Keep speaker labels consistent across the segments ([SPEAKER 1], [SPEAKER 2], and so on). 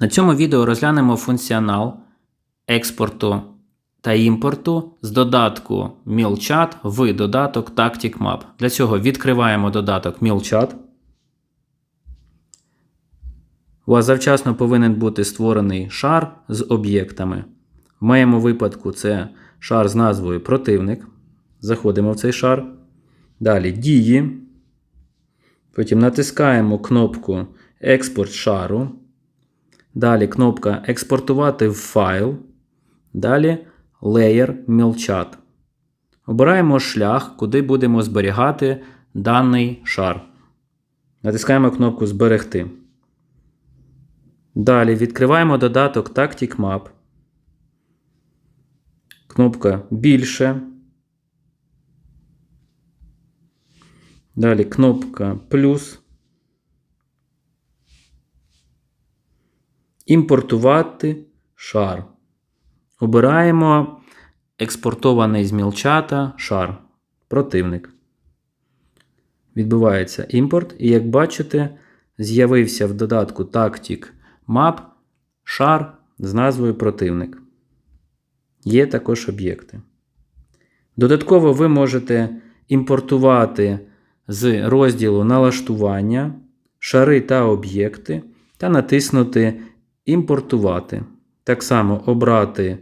[SPEAKER 1] На цьому відео розглянемо функціонал експорту та імпорту з додатку MailChat в додаток TacticMap. Для цього відкриваємо додаток MailChat. У вас завчасно повинен бути створений шар з об'єктами. В моєму випадку це шар з назвою Противник. Заходимо в цей шар. Далі дії. Потім натискаємо кнопку Експорт шару. Далі кнопка Експортувати в файл. Далі Layer MailChat. Обираємо шлях, куди будемо зберігати даний шар. Натискаємо кнопку Зберегти. Далі відкриваємо додаток TacticMap. Кнопка Більше. Далі кнопка плюс. Імпортувати шар. Обираємо експортований з мілчата шар. Противник. Відбувається імпорт. І як бачите, з'явився в додатку Tactic Map шар з назвою Противник. Є також об'єкти. Додатково ви можете імпортувати з розділу налаштування, шари та об'єкти та натиснути Імпортувати. Так само обрати,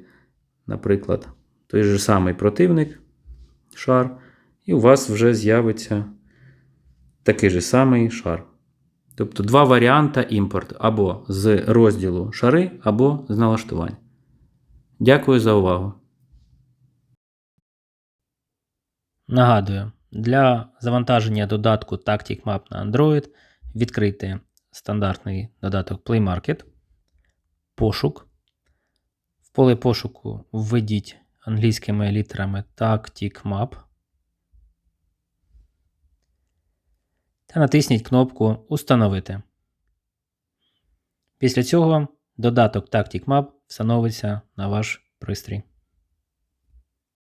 [SPEAKER 1] наприклад, той же самий противник, шар, і у вас вже з'явиться такий же самий шар. Тобто два варіанти імпорт або з розділу шари, або з налаштувань. Дякую за увагу. Нагадую, для завантаження додатку Tactic Map на Android відкрийте стандартний додаток Play Market, пошук. В поле пошуку введіть англійськими літерами Tactic Map та натисніть кнопку Установити. Після цього додаток Tactic Map встановиться на ваш пристрій.